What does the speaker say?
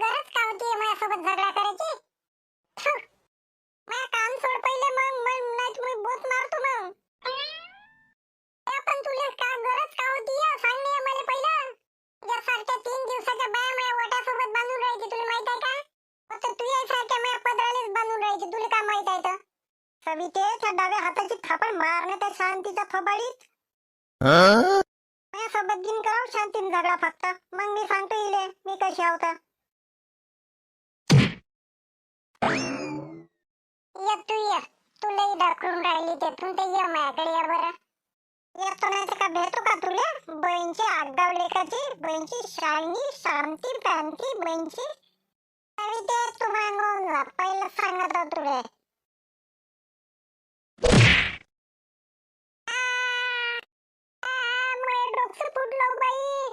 गरज का होती माझ्यासोबत झगडा करायची. माझं काम सोड पहिले मग मग नाही तुम्ही बोत मारतो मग. पण तुला का गरज का होती? या? सांग ना मला पहिलं. यासारख्या तीन दिवसाच्या बाया माझ्या वटासोबत बांधून राहायची तुला माहीत आहे का? फक्त तू यासारख्या माझ्या पदरालेच बांधून राहायची तुला काय माहीत आहे तर? सविते त्या डाव्या हाताची थापड मारणे त्या शांतीच्या थोबाडीत. माझ्यासोबत दिन कराव शांतीन झगडा फक्त. मग मी सांगतो इले मी कशी आहोत ये तू ये, तू लई राहिली तेथून ते ये माझ्याकडे ये बरं. येतो नाही का भेटू का तुला? बहीणची आगदाव लेखाची, बहीणची शाळणी शांती क्रांती बहीणची. आणि तू मागून जा, पहिलं सांगत तुला. फुटलं बाई.